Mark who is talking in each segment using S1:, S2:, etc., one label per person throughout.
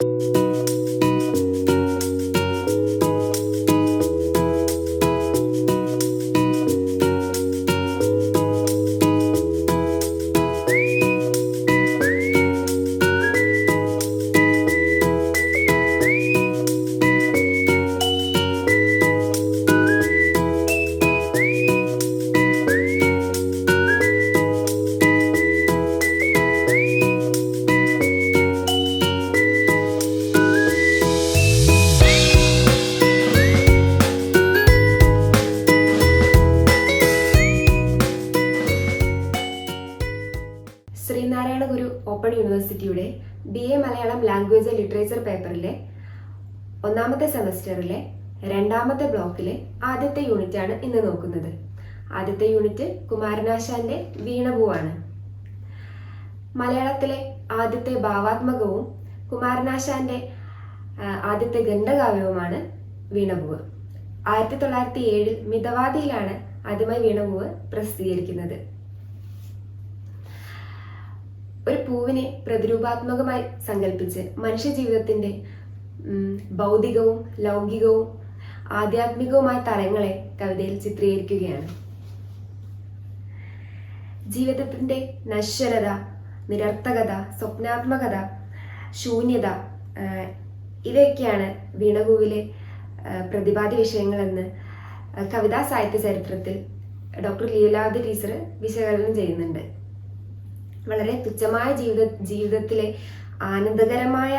S1: ശ്രീനാരായണ ആദ്യത്തെ യൂണിറ്റ് കുമാരനാശാന്റെ വീണപൂവാണ്. മലയാളത്തിലെ ആദ്യത്തെ ഭാവാത്മകവും കുമാരനാശാന്റെ ആദ്യത്തെ ഗന്ധകാവ്യവുമാണ് വീണപൂവ്. ആയിരത്തി തൊള്ളായിരത്തി ഏഴിൽ മിതവാദിയിലാണ് ആദ്യമായി വീണപൂവ് പ്രസിദ്ധീകരിക്കുന്നത്. ഒരു പൂവിനെ പ്രതിരൂപാത്മകമായി സങ്കല്പിച്ച് മനുഷ്യ ജീവിതത്തിന്റെ ഭൗതികവും ലൗകികവും ആധ്യാത്മികവുമായ തലങ്ങളെ കവിതയിൽ ചിത്രീകരിക്കുകയാണ്. ജീവിതത്തിന്റെ നശ്വരത നിരർത്ഥകത സ്വപ്നാത്മകത ശൂന്യത ഇവയൊക്കെയാണ് വീണകൂവിലെ പ്രതിപാദ്യ വിഷയങ്ങളെന്ന് കവിതാ സാഹിത്യ ചരിത്രത്തിൽ ഡോക്ടർ ലീലാവതി ടീച്ചർ വിശകലനം ചെയ്യുന്നുണ്ട്. വളരെ തുച്ഛമായ ജീവിത ജീവിതത്തിലെ ആനന്ദകരമായ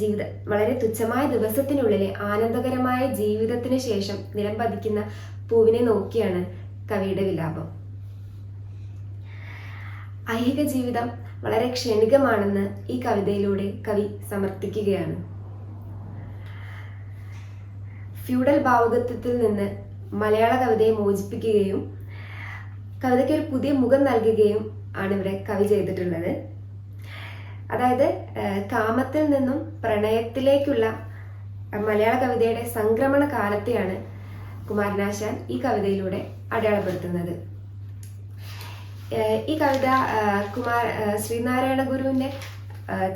S1: ജീവിത വളരെ തുച്ഛമായ ദിവസത്തിനുള്ളിലെ ആനന്ദകരമായ ജീവിതത്തിന് ശേഷം നിലം പതിക്കുന്ന പൂവിനെ നോക്കിയാണ് കവിയുടെ വിലാപം. ഐഹിക ജീവിതം വളരെ ക്ഷണികമാണെന്ന് ഈ കവിതയിലൂടെ കവി സമർത്ഥിക്കുകയാണ്. ഫ്യൂഡൽ ഭാവുകത്വത്തിൽ നിന്ന് മലയാള കവിതയെ മോചിപ്പിക്കുകയും കവിതയ്ക്ക് ഒരു പുതിയ മുഖം നൽകുകയും ആണ് ഇവിടെ കവി ചെയ്തിട്ടുള്ളത്. അതായത് കാമത്തിൽ നിന്നും പ്രണയത്തിലേക്കുള്ള മലയാള കവിതയുടെ സംക്രമണ കാലത്തെയാണ് കുമാരനാശാൻ ഈ കവിതയിലൂടെ അടയാളപ്പെടുത്തുന്നത്. ഈ കവിത കുമാർ ശ്രീനാരായണ ഗുരുവിന്റെ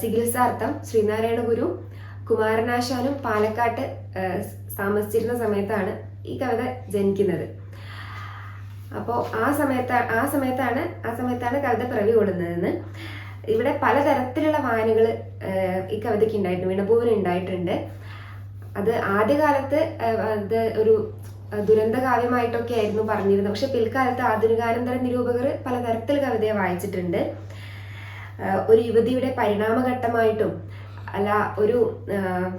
S1: ചികിത്സാർത്ഥം ശ്രീനാരായണ ഗുരു കുമാരനാശാനും പാലക്കാട്ട് താമസിച്ചിരുന്ന സമയത്താണ് ഈ കവിത ജനിക്കുന്നത്. അപ്പോൾ ആ സമയത്ത് ആ സമയത്താണ് ആ സമയത്താണ് കവിത പിറവി കൊള്ളുന്നതെന്ന് ഇവിടെ പലതരത്തിലുള്ള വായനകൾ ഈ കവിതയ്ക്ക് ഉണ്ടായിട്ടുണ്ട് വീണപൂവിന് ഉണ്ടായിട്ടുണ്ട്. അത് ആദ്യകാലത്ത് അത് ഒരു ദുരന്ത കാവ്യമായിട്ടൊക്കെ ആയിരുന്നു പറഞ്ഞിരുന്നത്. പക്ഷെ പിൽക്കാലത്ത് ആധുനികാനന്തര നിരൂപകർ പലതരത്തിൽ കവിതയെ വായിച്ചിട്ടുണ്ട്. ഒരു യുവതിയുടെ പരിണാമഘട്ടമായിട്ടും അല്ല ഒരു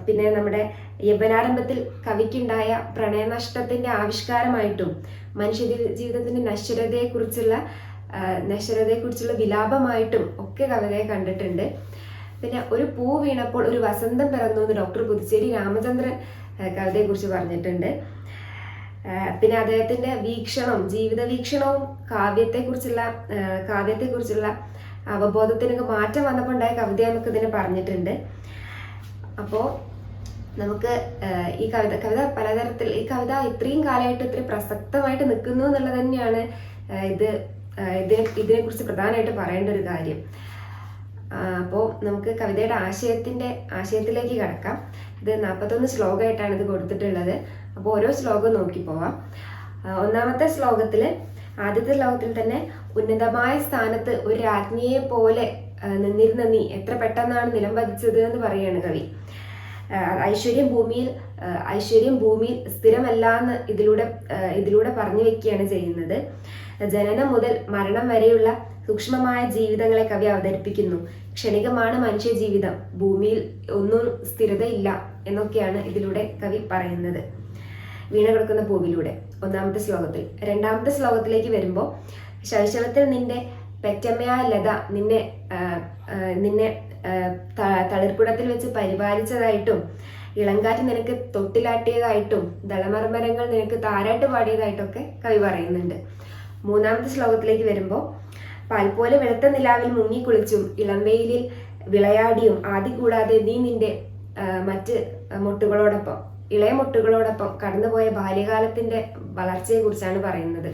S1: പിന്നെ നമ്മുടെ യവനാരംഭത്തിൽ കവിക്കുണ്ടായ പ്രണയനഷ്ടത്തിന്റെ ആവിഷ്കാരമായിട്ടും മനുഷ്യ ജീവിതത്തിന്റെ നശ്വരതയെക്കുറിച്ചുള്ള നശ്വരതയെക്കുറിച്ചുള്ള വിലാപമായിട്ടും ഒക്കെ കവിതയെ കണ്ടിട്ടുണ്ട്. പിന്നെ ഒരു പൂ വീണപ്പോൾ ഒരു വസന്തം പിറന്നു എന്ന് ഡോക്ടർ പുതുച്ചേരി രാമചന്ദ്രൻ കവിതയെക്കുറിച്ച് പറഞ്ഞിട്ടുണ്ട്. പിന്നെ അദ്ദേഹത്തിന്റെ വീക്ഷണം ജീവിത വീക്ഷണവും കാവ്യത്തെക്കുറിച്ചുള്ള കാവ്യത്തെക്കുറിച്ചുള്ള അവബോധത്തിനൊക്കെ മാറ്റം വന്നപ്പോൾ ഉണ്ടായ കവിത എന്നൊക്കെ ഇതിനെ പറഞ്ഞിട്ടുണ്ട്. അപ്പോൾ നമുക്ക് ഈ കവിത കവിത പലതരത്തിൽ ഈ കവിത ഇത്രയും കാലമായിട്ട് ഇത്രയും പ്രസക്തമായിട്ട് നിൽക്കുന്നു എന്നുള്ളത് തന്നെയാണ് ഇത് ഇതിനെ ഇതിനെക്കുറിച്ച് പ്രധാനമായിട്ട് പറയേണ്ട ഒരു കാര്യം. അപ്പോൾ നമുക്ക് കവിതയുടെ ആശയത്തിന്റെ ആശയത്തിലേക്ക് കടക്കാം. ഇത് നാൽപ്പത്തൊന്ന് ശ്ലോകമായിട്ടാണ് ഇത് കൊടുത്തിട്ടുള്ളത്. അപ്പോൾ ഓരോ ശ്ലോകം നോക്കി പോവാം. ഒന്നാമത്തെ ശ്ലോകത്തിൽ ആദ്യത്തെ ശ്ലോകത്തിൽ തന്നെ ഉന്നതമായ സ്ഥാനത്ത് ഒരു രാജ്ഞിയെ പോലെ നിന്നിരുന്ന നീ എത്ര പെട്ടെന്നാണ് നിലം പതിച്ചത് എന്ന് പറയാണ് കവി. ഐശ്വര്യം ഭൂമിയിൽ ഐശ്വര്യം ഭൂമിയിൽ സ്ഥിരമല്ല എന്ന് ഇതിലൂടെ ഇതിലൂടെ പറഞ്ഞു വെക്കുകയാണ് ചെയ്യുന്നത്. ജനനം മുതൽ മരണം വരെയുള്ള സൂക്ഷ്മമായ ജീവിതങ്ങളെ കവി അവതരിപ്പിക്കുന്നു. ക്ഷണികമാണ് മനുഷ്യ ജീവിതം. ഭൂമിയിൽ ഒന്നും സ്ഥിരതയില്ല എന്നൊക്കെയാണ് ഇതിലൂടെ കവി പറയുന്നത്. വീണ കിടക്കുന്ന പൂവിലൂടെ. ഒന്നാമത്തെ ശ്ലോകത്തിൽ. രണ്ടാമത്തെ ശ്ലോകത്തിലേക്ക് വരുമ്പോൾ ശൈശവത്തിൽ നിന്റെ പെറ്റമ്മയായ ലത നിന്നെ നിന്നെ തളിർക്കുടത്തിൽ വെച്ച് പരിപാലിച്ചതായിട്ടും ഇളങ്കാറ്റ് നിനക്ക് തൊട്ടിലാട്ടിയതായിട്ടും ദളമർമരങ്ങൾ നിനക്ക് താരാട്ട് പാടിയതായിട്ടൊക്കെ കവി പറയുന്നുണ്ട്. മൂന്നാമത്തെ ശ്ലോകത്തിലേക്ക് വരുമ്പോൾ പാൽ പോലെ വെളുത്ത നിലാവിൽ മുങ്ങിക്കുളിച്ചും ഇളംവെയിലിൽ വിളയാടിയും ആദി കൂടാതെ നീ നിന്റെ മറ്റ് മുട്ടുകളോടൊപ്പം ഇളയ മുട്ടുകളോടൊപ്പം കടന്നുപോയ ബാല്യകാലത്തിന്റെ വളർച്ചയെ കുറിച്ചാണ് പറയുന്നത്.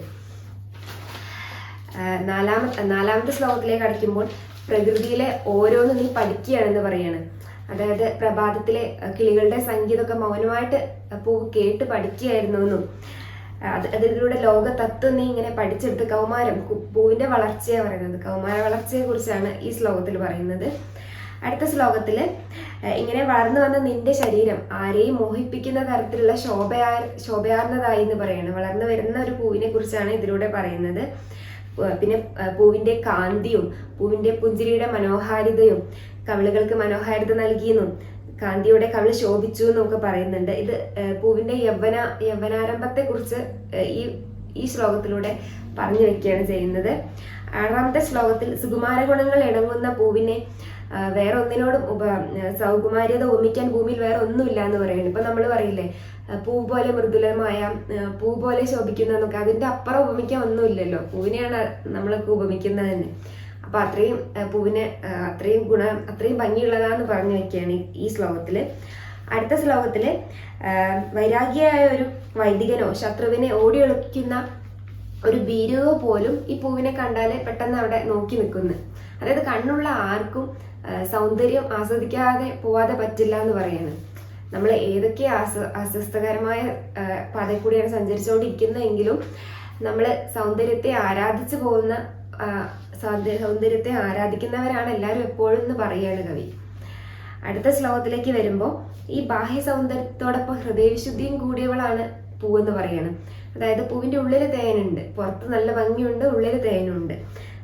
S1: നാലാമത്തെ നാലാമ നാലാമത്തെ ശ്ലോകത്തിലേക്ക് അടയ്ക്കുമ്പോൾ പ്രകൃതിയിലെ ഓരോന്നും നീ പഠിക്കുകയാണെന്ന് പറയാണ്. അതായത് പ്രഭാതത്തിലെ കിളികളുടെ സംഗീതമൊക്കെ മൗനമായിട്ട് പൂ കേട്ട് പഠിക്കുകയായിരുന്നു എന്നും അത് അതിലൂടെ ലോക തത്വം നീ ഇങ്ങനെ പഠിച്ചെടുത്ത് കൗമാരം പൂവിന്റെ വളർച്ചയാണ് പറയുന്നത്. കൗമാര വളർച്ചയെ കുറിച്ചാണ് ഈ ശ്ലോകത്തിൽ പറയുന്നത്. അടുത്ത ശ്ലോകത്തിൽ ഇങ്ങനെ വളർന്നു വന്ന നിന്റെ ശരീരം ആരെയും മോഹിപ്പിക്കുന്ന തരത്തിലുള്ള ശോഭയാ ശോഭയാർന്നതായി എന്ന് പറയാണ്. വളർന്നു വരുന്ന ഒരു പൂവിനെ കുറിച്ചാണ് ഇതിലൂടെ പറയുന്നത്. പിന്നെ പൂവിന്റെ കാന്തിയും പൂവിന്റെ പുഞ്ചിരിയുടെ മനോഹാരിതയും കവിളുകൾക്ക് മനോഹാരിത നൽകിയെന്നും കാന്തിയോടെ കവിൾ ശോഭിച്ചു എന്നൊക്കെ പറയുന്നുണ്ട്. ഇത് പൂവിന്റെ യൗവന യൗവനാരംഭത്തെ കുറിച്ച് ഈ ഈ ശ്ലോകത്തിലൂടെ പറഞ്ഞു വെക്കുകയാണ് ചെയ്യുന്നത്. ആറാമത്തെ ശ്ലോകത്തിൽ സുകുമാര ഗുണങ്ങൾ ഇണങ്ങുന്ന പൂവിനെ വേറെ ഒന്നിനോടും ഉപ സൗകുമാര്യത ഉപമിക്കാൻ ഭൂമിയിൽ വേറെ ഒന്നുമില്ല എന്ന് പറയുന്നത് ഇപ്പൊ നമ്മൾ പറയില്ലേ പൂ പോലെ മൃദുലമായ പൂ പോലെ ശോഭിക്കുന്ന എന്നൊക്കെ അതിന്റെ അപ്പുറം ഉപമിക്കാൻ ഒന്നുമില്ലല്ലോ. പൂവിനെയാണ് നമ്മളൊക്കെ ഉപമിക്കുന്നത് തന്നെ. അപ്പൊ അത്രയും പൂവിന് അത്രയും ഗുണ അത്രയും ഭംഗിയുള്ളതാന്ന് പറഞ്ഞു വെക്കുകയാണ് ഈ- ശ്ലോകത്തിൽ അടുത്ത ശ്ലോകത്തിൽ ആ, വൈരാഗ്യയായ ഒരു വൈദികനോ ശത്രുവിനെ ഓടിയൊളിക്കുന്ന ഒരു ബീരുവോ പോലും ഈ പൂവിനെ കണ്ടാൽ പെട്ടെന്ന് അവിടെ നോക്കി നിൽക്കുന്നു. അതായത് കണ്ണുള്ള ആർക്കും സൗന്ദര്യം ആസ്വദിക്കാതെ പോവാതെ പറ്റില്ല എന്ന് പറയുന്നു നമ്മൾ ഏതൊക്കെ ആസ്വ അസ്വസ്ഥകരമായ പാതയിൽ കൂടിയാണ് സഞ്ചരിച്ചുകൊണ്ടിരിക്കുന്നതെങ്കിലും നമ്മൾ സൗന്ദര്യത്തെ ആരാധിച്ചു പോകുന്ന സൗന്ദര്യത്തെ ആരാധിക്കുന്നവരാണ് എല്ലാവരും എപ്പോഴും എന്ന് പറയുകയാണ് കവി. അടുത്ത ശ്ലോകത്തിലേക്ക് വരുമ്പോൾ ഈ ബാഹ്യ സൗന്ദര്യത്തോടൊപ്പം ഹൃദയവിശുദ്ധിയും കൂടിയവളാണ് പൂവെന്ന് പറയണം. അതായത് പൂവിന്റെ ഉള്ളിൽ തേനുണ്ട്. പുറത്ത് നല്ല ഭംഗിയുണ്ട് ഉള്ളിൽ തേനുണ്ട്.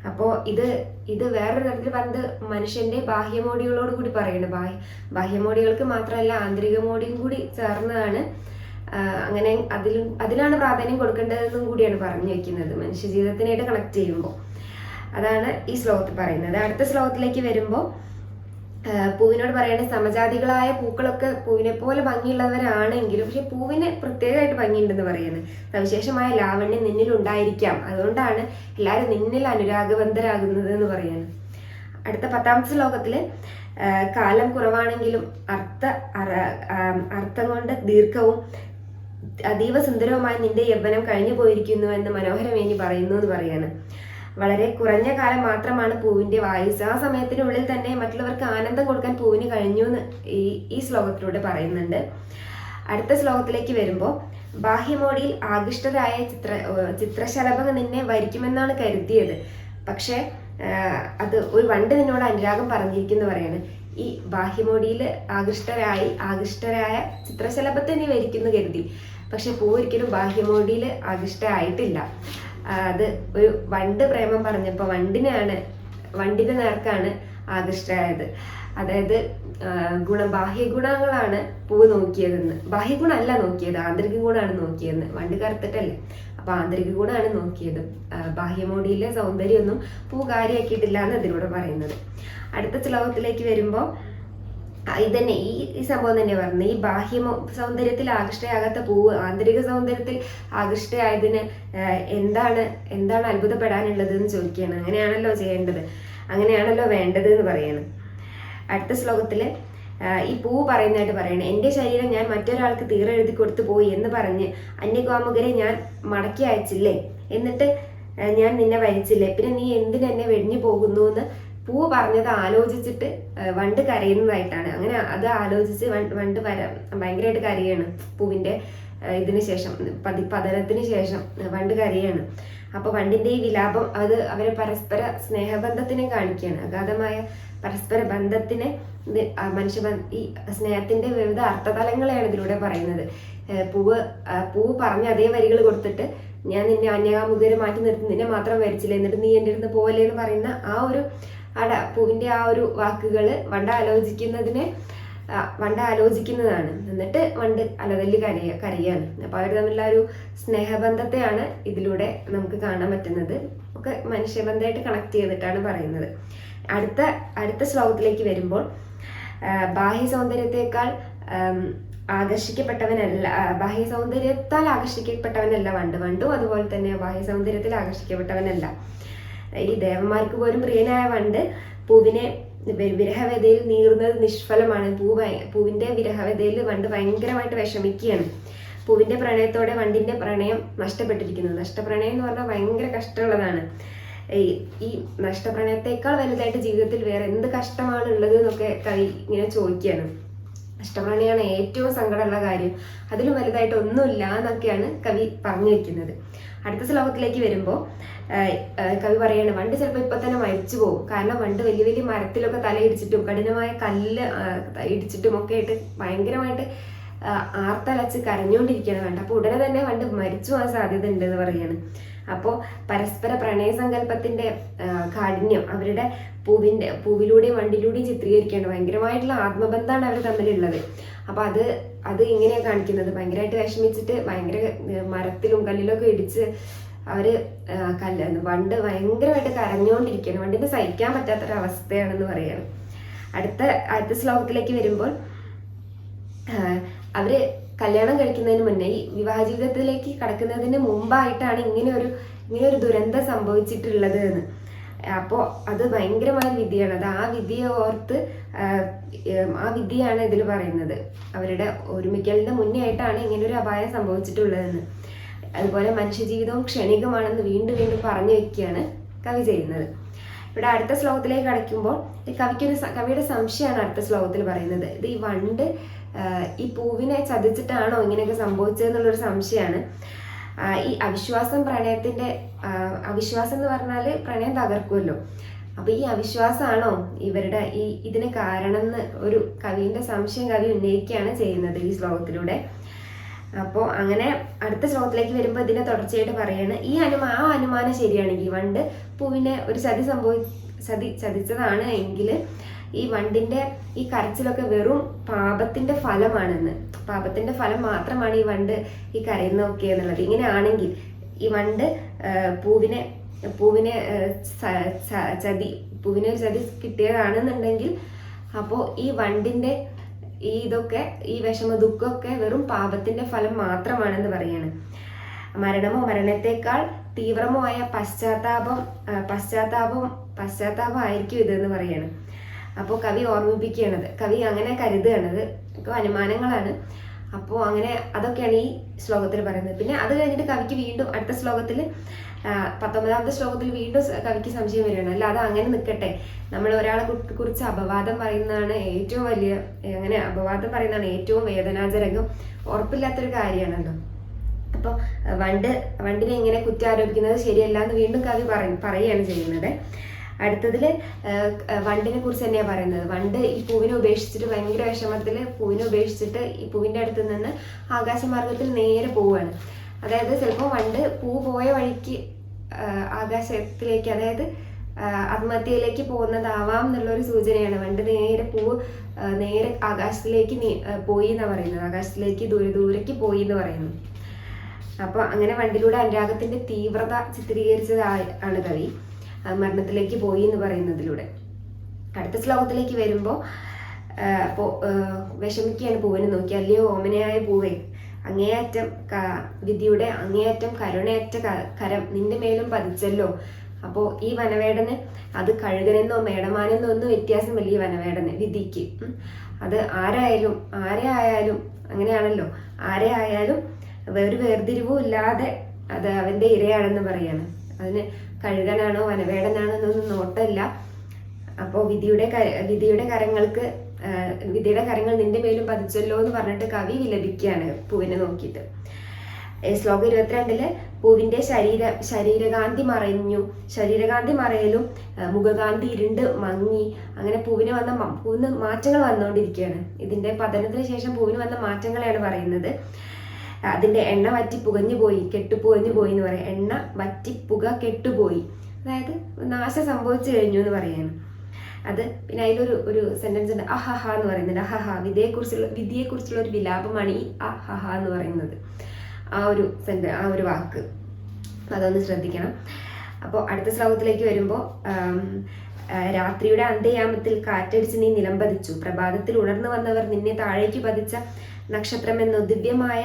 S1: അപ്പോൾ ഇത് ഇത് വേറൊരു തരത്തിൽ പറഞ്ഞത് മനുഷ്യന്റെ ബാഹ്യമോടികളോട് കൂടി പറയുന്നത് ബാഹ്യ ബാഹ്യമോടികൾക്ക് മാത്രമല്ല ആന്തരിക മോടിയും കൂടി ചേർന്നതാണ്. അങ്ങനെ അതിലും അതിലാണ് പ്രാധാന്യം കൊടുക്കേണ്ടതെന്നും കൂടിയാണ് പറഞ്ഞു വെക്കുന്നത്. മനുഷ്യ ജീവിതത്തിനായിട്ട് കണക്ട് ചെയ്യുമ്പോൾ അതാണ് ഈ ശ്ലോകത്തിൽ പറയുന്നത്. അടുത്ത ശ്ലോകത്തിലേക്ക് വരുമ്പോൾ പൂവിനോട് പറയേണ്ട സമജാതികളായ പൂക്കളൊക്കെ പൂവിനെ പോലെ ഭംഗിയുള്ളവരാണെങ്കിലും പക്ഷെ പൂവിന് പ്രത്യേകമായിട്ട് ഭംഗിയുണ്ടെന്ന് പറയുന്നത് സവിശേഷമായ ലാവണ്യം നിന്നിൽ ഉണ്ടായിരിക്കാം. അതുകൊണ്ടാണ് എല്ലാവരും നിന്നിൽ അനുരാഗബന്ധരാകുന്നത് എന്ന് പറയുന്നത്. അടുത്ത പത്താമത്തെ ശ്ലോകത്തിൽ കാലം കുറവാണെങ്കിലും അർത്ഥ അർത്ഥം കൊണ്ട് ദീർഘവും അതീവ സുന്ദരവുമായി നിന്റെ യൗവനം കഴിഞ്ഞു പോയിരിക്കുന്നു എന്ന് മനോഹരമേനി പറയുന്നു എന്ന് പറയാണ്. വളരെ കുറഞ്ഞ കാലം മാത്രമാണ് പൂവിന്റെ വായുസ്. ആ സമയത്തിനുള്ളിൽ തന്നെ മറ്റുള്ളവർക്ക് ആനന്ദം കൊടുക്കാൻ പൂവിന് കഴിഞ്ഞു എന്ന് ഈ ഈ ശ്ലോകത്തിലൂടെ പറയുന്നുണ്ട്. അടുത്ത ശ്ലോകത്തിലേക്ക് വരുമ്പോൾ ബാഹ്യമോടിയിൽ ആകൃഷ്ടരായ ചിത്ര ചിത്രശലഭം നിന്നെ വരിക്കുമെന്നാണ് കരുതിയത്. പക്ഷേ അത് ഒരു വണ്ട് നിന്നോട് അനുരാഗം പറഞ്ഞിരിക്കുന്നു പറയാണ്. ഈ ബാഹ്യമോടിയിൽ ആകൃഷ്ടരായി ആകൃഷ്ടരായ ചിത്രശലഭത്തെ നീ വരിക്കുന്നു കരുതി. പക്ഷെ പൂ ഒരിക്കലും ബാഹ്യമോടിയിൽ ആകൃഷ്ടരായിട്ടില്ല. ആ, അത് ഒരു വണ്ട് പ്രേമം പറഞ്ഞപ്പോൾ വണ്ടിനെയാണ് വണ്ടിന്റെ നേർക്കാണ് ആകൃഷ്ടരായത് അതായത് ഗുണ ബാഹ്യ ഗുണങ്ങളാണ് പൂവ് നോക്കിയതെന്ന്. ബാഹ്യ ഗുണമല്ല നോക്കിയത് ആന്തരിക ഗുണമാണ് നോക്കിയതെന്ന്. വണ്ട് കറുത്തിട്ടല്ലേ. അപ്പൊ ആന്തരിക ഗുണമാണ് നോക്കിയത്. ബാഹ്യമോടിയിലെ സൗന്ദര്യമൊന്നും പൂ കാര്യമാക്കിയിട്ടില്ല എന്ന് ഇതിലൂടെ പറയുന്നത്. അടുത്ത ശ്ലോകത്തിലേക്ക് വരുമ്പോൾ ഇതന്നെ ഈ ഈ സംഭവം തന്നെ പറഞ്ഞു ഈ ബാഹ്യ സൗന്ദര്യത്തിൽ ആകൃഷ്ടയാകാത്ത പൂവ് ആന്തരിക സൗന്ദര്യത്തിൽ ആകൃഷ്ടയായതിന് എന്താണ് എന്താണ് അത്ഭുതപ്പെടാനുള്ളത് എന്ന് ചോദിക്കുകയാണ്. അങ്ങനെയാണല്ലോ ചെയ്യേണ്ടത്. അങ്ങനെയാണല്ലോ വേണ്ടത് എന്ന് പറയണം. അടുത്ത ശ്ലോകത്തിൽ ഈ പൂവ് പറയുന്നതായിട്ട് പറയണം. എന്റെ ശരീരം ഞാൻ മറ്റൊരാൾക്ക് തീരെഴുതി കൊടുത്തു പോയി എന്ന് പറഞ്ഞ് അന്യകാമുകരെ ഞാൻ മടക്കി അയച്ചില്ലേ? എന്നിട്ട് ഞാൻ നിന്നെ വരിച്ചില്ലേ? പിന്നെ നീ എന്തിനെന്നെ വെടിഞ്ഞു പോകുന്നു എന്ന് പൂവ് പറഞ്ഞത് ആലോചിച്ചിട്ട് വണ്ട് കരയുന്നതായിട്ടാണ്. അങ്ങനെ അത് ആലോചിച്ച് വണ്ട് വര ഭയങ്കരമായിട്ട് കരയാണ് പൂവിന്റെ ഇതിന് ശേഷം പതി പതനത്തിന് ശേഷം വണ്ട് കരയാണ്. അപ്പൊ വണ്ടിന്റെ ഈ വിലാപം അത് അവരെ പരസ്പര സ്നേഹബന്ധത്തിനെ കാണിക്കുകയാണ്. അഗാധമായ പരസ്പര ബന്ധത്തിനെ മനുഷ്യ ഈ സ്നേഹത്തിന്റെ വിവിധ അർത്ഥതലങ്ങളെയാണ് ഇതിലൂടെ പറയുന്നത്. പൂവ് പൂവ് പറഞ്ഞ അതേ വരികൾ കൊടുത്തിട്ട് ഞാൻ നിന്നെ അന്യകാമുകരെ മാറ്റി നിർത്തി നിന്നെ മാത്രം വരച്ചില്ല? എന്നിട്ട് നീ എന്റെ അടുത്ത് പോവല്ലേ എന്ന് പറയുന്ന ആ ഒരു അട പൂവിന്റെ ആ ഒരു വാക്കുകൾ വണ്ട ആലോചിക്കുന്നതിനെ വണ്ട ആലോചിക്കുന്നതാണ്. എന്നിട്ട് വണ്ട് അലതല്ലി കരയ കരയാണ്. അപ്പോൾ അവർ തമ്മിലുള്ള ഒരു സ്നേഹബന്ധത്തെയാണ് ഇതിലൂടെ നമുക്ക് കാണാൻ പറ്റുന്നത്. ഒക്കെ മനുഷ്യബന്ധമായിട്ട് കണക്ട് ചെയ്തിട്ടാണ് പറയുന്നത്. അടുത്ത അടുത്ത ശ്ലോകത്തിലേക്ക് വരുമ്പോൾ ബാഹ്യ സൗന്ദര്യത്തെക്കാൾ ആകർഷിക്കപ്പെട്ടവനല്ല ബാഹ്യ സൗന്ദര്യത്താൽ ആകർഷിക്കപ്പെട്ടവനല്ല വണ്ട്. വണ്ടും അതുപോലെ തന്നെ ബാഹ്യ സൗന്ദര്യത്തിൽ ആകർഷിക്കപ്പെട്ടവനല്ല. ഈ ദേവന്മാർക്ക് പോലും പ്രിയനായ വണ്ട് പൂവിനെ വിരഹവേദയിൽ നീറുന്നത് നിഷ്ഫലമാണ്. പൂ പൂവിന്റെ വിരഹവ്യതയിൽ വണ്ട് ഭയങ്കരമായിട്ട് വിഷമിക്കുകയാണ്. പൂവിന്റെ പ്രണയത്തോടെ വണ്ടിന്റെ പ്രണയം നഷ്ടപ്പെട്ടിരിക്കുന്നു. നഷ്ടപ്രണയം എന്ന് പറഞ്ഞാൽ ഭയങ്കര കഷ്ടമുള്ളതാണ്. ഈ നഷ്ടപ്രണയത്തെക്കാൾ വലുതായിട്ട് ജീവിതത്തിൽ വേറെ എന്ത് കഷ്ടമാണ് ഉള്ളത് എന്നൊക്കെ കവി ഇങ്ങനെ ചോദിക്കുകയാണ്. നഷ്ടപ്രണയാണ് ഏറ്റവും സങ്കടമുള്ള കാര്യം. അതിൽ വലുതായിട്ട് ഒന്നുമില്ല എന്നൊക്കെയാണ് കവി പറഞ്ഞു വെക്കുന്നത്. അടുത്ത ശ്ലോകത്തിലേക്ക് വരുമ്പോൾ കവി പറയാണ് വണ്ട് ചിലപ്പോൾ ഇപ്പൊ തന്നെ മരിച്ചു പോകും കാരണം വണ്ട് വലിയ വലിയ മരത്തിലൊക്കെ തലയിടിച്ചിട്ടും കഠിനമായ കല്ല് ഇടിച്ചിട്ടും ഒക്കെ ആയിട്ട് ഭയങ്കരമായിട്ട് ആർത്തലച്ച് കരഞ്ഞുകൊണ്ടിരിക്കുകയാണ് വേണ്ട അപ്പോൾ ഉടനെ തന്നെ വണ്ട് മരിച്ചു പോകാൻ സാധ്യത ഉണ്ട് എന്ന് അപ്പോൾ പരസ്പര പ്രണയസങ്കല്പത്തിന്റെ കാഠിന്യം അവരുടെ പൂവിന്റെ പൂവിലൂടെയും വണ്ടിലൂടെയും ചിത്രീകരിക്കേണ്ട ഭയങ്കരമായിട്ടുള്ള ആത്മബന്ധമാണ് അവർ തമ്മിലുള്ളത്. അപ്പോൾ അത് അത് ഇങ്ങനെയാണ് കാണിക്കുന്നത്. ഭയങ്കരമായിട്ട് വിഷമിച്ചിട്ട് ഭയങ്കര മരത്തിലും കല്ലിലൊക്കെ ഇടിച്ച് അവർ കല്ല വണ്ട് ഭയങ്കരമായിട്ട് കരഞ്ഞുകൊണ്ടിരിക്കുകയാണ്. വണ്ടിന് സഹിക്കാൻ പറ്റാത്തൊരവസ്ഥയാണെന്ന് പറയാണ് അടുത്ത അടുത്ത ശ്ലോകത്തിലേക്ക് വരുമ്പോൾ അവർ കല്യാണം കഴിക്കുന്നതിന് മുന്നേ ഈ വിവാഹ ജീവിതത്തിലേക്ക് കടക്കുന്നതിന് മുമ്പായിട്ടാണ് ഇങ്ങനെ ഒരു ഇങ്ങനെ ഒരു ദുരന്തം സംഭവിച്ചിട്ടുള്ളത് എന്ന്. അപ്പോൾ അത് ഭയങ്കരമായ വിധിയാണ്. അത് ആ വിധിയെ ഓർത്ത് ആ വിധിയാണ് ഇതിൽ പറയുന്നത്. അവരുടെ ഒരുമിക്കലിന്റെ മുന്നേ ആയിട്ടാണ് ഇങ്ങനെ ഒരു അപായം സംഭവിച്ചിട്ടുള്ളതെന്ന് അതുപോലെ മനുഷ്യജീവിതവും ക്ഷണികമാണെന്ന് വീണ്ടും വീണ്ടും പറഞ്ഞു വെക്കുകയാണ് കവി ചെയ്യുന്നത്. ഇവിടെ അടുത്ത ശ്ലോകത്തിലേക്ക് കടക്കുമ്പോൾ കവിക്കൊരു കവിയുടെ സംശയമാണ് അടുത്ത ശ്ലോകത്തിൽ പറയുന്നത്. ഇത് ഈ വണ്ട് ഈ പൂവിനെ ചതിച്ചിട്ടാണോ ഇങ്ങനെയൊക്കെ സംഭവിച്ചതെന്നുള്ളൊരു സംശയമാണ് ഈ അവിശ്വാസം പ്രണയത്തിന്റെ അവിശ്വാസം എന്ന് പറഞ്ഞാൽ പ്രണയം തകർക്കുമല്ലോ. അപ്പൊ ഈ അവിശ്വാസമാണോ ഇവരുടെ ഈ ഇതിന് കാരണം എന്ന് ഒരു കവിന്റെ സംശയം കവി ഉന്നയിക്കുകയാണ് ചെയ്യുന്നത് ഈ ശ്ലോകത്തിലൂടെ. അപ്പോൾ അങ്ങനെ അടുത്ത ശ്ലോകത്തിലേക്ക് വരുമ്പോൾ ഇതിനെ തുടർച്ചയായിട്ട് പറയാണ്. ഈ അനുമാ ആ അനുമാനം ശരിയാണെങ്കിൽ വണ്ട് പൂവിനെ ഒരു ചതി സംഭവി ചതി ചതിച്ചതാണ് എങ്കിൽ ഈ വണ്ടിന്റെ ഈ കരച്ചിലൊക്കെ വെറും പാപത്തിന്റെ ഫലമാണെന്ന്. പാപത്തിന്റെ ഫലം മാത്രമാണ് ഈ വണ്ട് ഈ കരയുന്നൊക്കെ എന്നുള്ളത്. ഇങ്ങനെയാണെങ്കിൽ ഈ വണ്ട് പൂവിനെ പൂവിനെ ചതി പൂവിനെ ചതി കിട്ടിയതാണെന്നുണ്ടെങ്കിൽ അപ്പോൾ ഈ വണ്ടിന്റെ ഈ ഇതൊക്കെ ഈ വിഷമ ദുഃഖമൊക്കെ വെറും പാപത്തിന്റെ ഫലം മാത്രമാണെന്ന് പറയാണ്. മരണമോ മരണത്തെക്കാൾ തീവ്രമോ ആയ പശ്ചാത്താപം പശ്ചാത്താപം പശ്ചാത്താപം ആയിരിക്കും ഇതെന്ന് പറയാണ്. അപ്പോൾ കവി ഓർമ്മിപ്പിക്കുകയാണത്. കവി അങ്ങനെ കരുതുകയാണത്. ഒക്കെ അനുമാനങ്ങളാണ്. അപ്പോൾ അങ്ങനെ അതൊക്കെയാണ് ഈ ശ്ലോകത്തിൽ പറയുന്നത്. പിന്നെ അത് കഴിഞ്ഞിട്ട് കവിക്ക് വീണ്ടും അടുത്ത ശ്ലോകത്തിൽ പത്തൊമ്പതാമത്തെ ശ്ലോകത്തിൽ വീണ്ടും കവിക്ക് സംശയം വരികയാണ്. അല്ല അത് അങ്ങനെ നിൽക്കട്ടെ നമ്മൾ ഒരാളെ കുറിച്ച് അപവാദം പറയുന്നതാണ് ഏറ്റവും വലിയ അങ്ങനെ അപവാദം പറയുന്നതാണ് ഏറ്റവും വേദനാജനകം. ഉറപ്പില്ലാത്തൊരു കാര്യമാണല്ലോ. അപ്പോൾ വണ്ട് വണ്ടിനെ ഇങ്ങനെ കുറ്റാരോപിക്കുന്നത് ശരിയല്ല എന്ന് വീണ്ടും കവി പറയും പറയുകയാണ് ചെയ്യുന്നത്. അടുത്തതിൽ വണ്ടിനെ കുറിച്ച് തന്നെയാണ് പറയുന്നത്. വണ്ട് ഈ പൂവിനെ ഉപേക്ഷിച്ചിട്ട് ഭയങ്കര വിഷമത്തിൽ പൂവിനെ ഉപേക്ഷിച്ചിട്ട് ഈ പൂവിന്റെ അടുത്ത് നിന്ന് ആകാശമാർഗത്തിൽ നേരെ പോവുകയാണ്. അതായത് ചിലപ്പോൾ വണ്ട് പൂ പോയ വഴിക്ക് ആകാശത്തിലേക്ക് അതായത് ആത്മഹത്യയിലേക്ക് പോകുന്നതാവാം എന്നുള്ളൊരു സൂചനയാണ്. വണ്ട് നേരെ പൂവ് നേരെ ആകാശത്തിലേക്ക് പോയി എന്നാണ് പറയുന്നത്. ആകാശത്തിലേക്ക് ദൂരെ ദൂരേക്ക് പോയി എന്ന് പറയുന്നു അപ്പോൾ അങ്ങനെ വണ്ടിലൂടെ അനുരാഗത്തിന്റെ തീവ്രത ചിത്രീകരിച്ചത് ആണ് കവി. മരണത്തിലേക്ക് പോയി എന്ന് പറയുന്നതിലൂടെ. അടുത്ത ശ്ലോകത്തിലേക്ക് വരുമ്പോൾ വിഷമിക്കുകയാണ് പൂവിനെ നോക്കി. അല്ലയോ ഓമനയായ പൂവേ അങ്ങേയറ്റം വിധിയുടെ അങ്ങേയറ്റം കരുണയറ്റ കരം നിന്റെ മേലും പതിച്ചല്ലോ. അപ്പോൾ ഈ വനവേടന് അത് കഴുകനെന്നോ മേടമാനെന്നോ ഒന്നും വ്യത്യാസമില്ല ഈ വനവേടന് വിധിക്ക്. അത് ആരായാലും ആരെ ആയാലും അങ്ങനെയാണല്ലോ. ആരെ ആയാലും ഒരു വേർതിരിവും ഇല്ലാതെ അത് അവന്റെ ഇരയാണെന്ന് പറയാണ്. അതിന് കഴുകനാണോ വനവേടനാണോ എന്നൊന്നും നോട്ടമില്ല. അപ്പോൾ വിധിയുടെ വിധിയുടെ കരങ്ങൾക്ക് വിധിയുടെ കരങ്ങൾ നിന്റെ പേരും പതിച്ചല്ലോ എന്ന് പറഞ്ഞിട്ട് കവി വിലപിക്കുകയാണ് പൂവിനെ നോക്കിയിട്ട്. ശ്ലോകം ഇരുപത്തിരണ്ടിൽ പൂവിന്റെ ശരീര ശരീരകാന്തി മറഞ്ഞു. ശരീരകാന്തി മറയലും മുഖകാന്തി ഇരുണ്ട് മങ്ങി. അങ്ങനെ പൂവിന് വന്ന പൂവിന് മാറ്റങ്ങൾ വന്നുകൊണ്ടിരിക്കുകയാണ്. ഇതിന്റെ പതനത്തിന് ശേഷം പൂവിന് വന്ന മാറ്റങ്ങളെയാണ് പറയുന്നത്. അതിന്റെ എണ്ണ വറ്റി പുകഞ്ഞു പോയി കെട്ടുപുകഞ്ഞു പോയി എന്ന് പറയാം. എണ്ണ വറ്റി പുക കെട്ടുപോയി. അതായത് നാശം സംഭവിച്ചു കഴിഞ്ഞു എന്ന് പറയാണ്. അത് പിന്നെ അതിലൊരു ഒരു സെന്റൻസ് ഉണ്ട് അഹഹ എന്ന് പറയുന്നുണ്ട്. അഹഹ വിധിയെക്കുറിച്ചുള്ള വിധിയെക്കുറിച്ചുള്ള ഒരു വിലാപമാണ് ഈ അഹഹ എന്ന് പറയുന്നത്. ആ ഒരു സെന്റ ആ ഒരു വാക്ക്. അതൊന്ന് ശ്രദ്ധിക്കണം. അപ്പോൾ അടുത്ത ശ്ലോകത്തിലേക്ക് വരുമ്പോൾ രാത്രിയുടെ അന്ത്യയാമത്തിൽ കാറ്റടിച്ച് നീ നിലംപതിച്ചു പ്രഭാതത്തിൽ ഉണർന്നു വന്നവർ നിന്നെ താഴേക്ക് പതിച്ച നക്ഷത്രമെന്നോ ദിവ്യമായ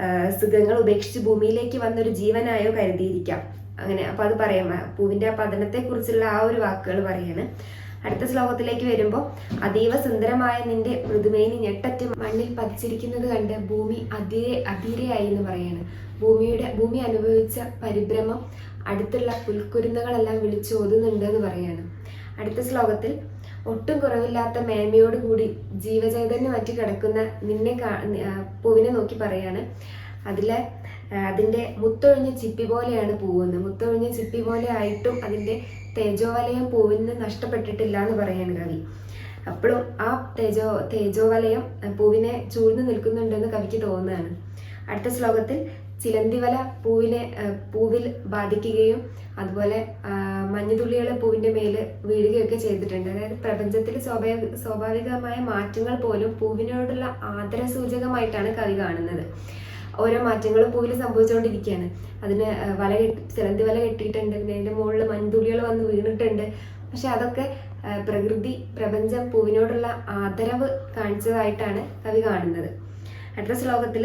S1: ആ, സുഖങ്ങൾ ഉപേക്ഷിച്ച് ഭൂമിയിലേക്ക് വന്നൊരു ജീവനായോ കരുതിയിരിക്കാം. അങ്ങനെ അപ്പൊ അത് പറയാം. പൂവിന്റെ ആ പതനത്തെ കുറിച്ചുള്ള ആ ഒരു വാക്കുകൾ പറയാണ്. അടുത്ത ശ്ലോകത്തിലേക്ക് വരുമ്പോൾ അതീവ സുന്ദരമായ നിന്റെ മൃദുമേനി ഞെട്ടറ്റ് മണ്ണിൽ പതിച്ചിരിക്കുന്നത് കണ്ട് ഭൂമി അതിരെ അതിരെയായി എന്ന് പറയാണ്. ഭൂമിയുടെ ഭൂമി അനുഭവിച്ച പരിഭ്രമം അടുത്തുള്ള പുൽക്കുരുന്നുകളെല്ലാം വിളിച്ചു ഓതുന്നുണ്ട് എന്ന് പറയാണ്. അടുത്ത ശ്ലോകത്തിൽ ഒട്ടും കുറവില്ലാത്ത മേന്മയോടുകൂടി ജീവചൈതന്യം മറ്റി കിടക്കുന്ന നിന്നെ പൂവിനെ നോക്കി പറയാണ്. അതിലെ അതിന്റെ മുത്തൊഴിഞ്ഞ ചിപ്പി പോലെയാണ് പൂവെന്ന് മുത്തൊഴിഞ്ഞ ചിപ്പി പോലെ ആയിട്ടും അതിന്റെ തേജോവലയം പൂവിന് നഷ്ടപ്പെട്ടിട്ടില്ല എന്ന് പറയാണ് കവി. അപ്പോഴും ആ തേജോ തേജോവലയം പൂവിനെ ചൂഴ്ന്നു നിൽക്കുന്നുണ്ടെന്ന് കവിക്ക് തോന്നുകയാണ്. അടുത്ത ശ്ലോകത്തിൽ ചിലന്തിവല പൂവിനെ പൂവിൽ ബാധിക്കുകയും അതുപോലെ മഞ്ഞുതുള്ളികളെ പൂവിന്റെ മേൽ വീഴുകയൊക്കെ ചെയ്തിട്ടുണ്ട്. അതായത് പ്രപഞ്ചത്തിൽ സ്വാഭാവിക സ്വാഭാവികമായ മാറ്റങ്ങൾ പോലും പൂവിനോടുള്ള ആദര സൂചകമായിട്ടാണ് കവി കാണുന്നത്. ഓരോ മാറ്റങ്ങളും പൂവിൽ സംഭവിച്ചുകൊണ്ടിരിക്കുകയാണ് അതിന് വല കെട്ടി ചിലന്തി വല കെട്ടിയിട്ടുണ്ട്. പിന്നെ അതിന്റെ മുകളിൽ മഞ്ഞുതുള്ളികൾ വന്ന് വീണിട്ടുണ്ട്. പക്ഷെ അതൊക്കെ പ്രകൃതി പ്രപഞ്ചം പൂവിനോടുള്ള ആദരവ് കാണിച്ചതായിട്ടാണ് കവി കാണുന്നത്. അടുത്ത ശ്ലോകത്തിൽ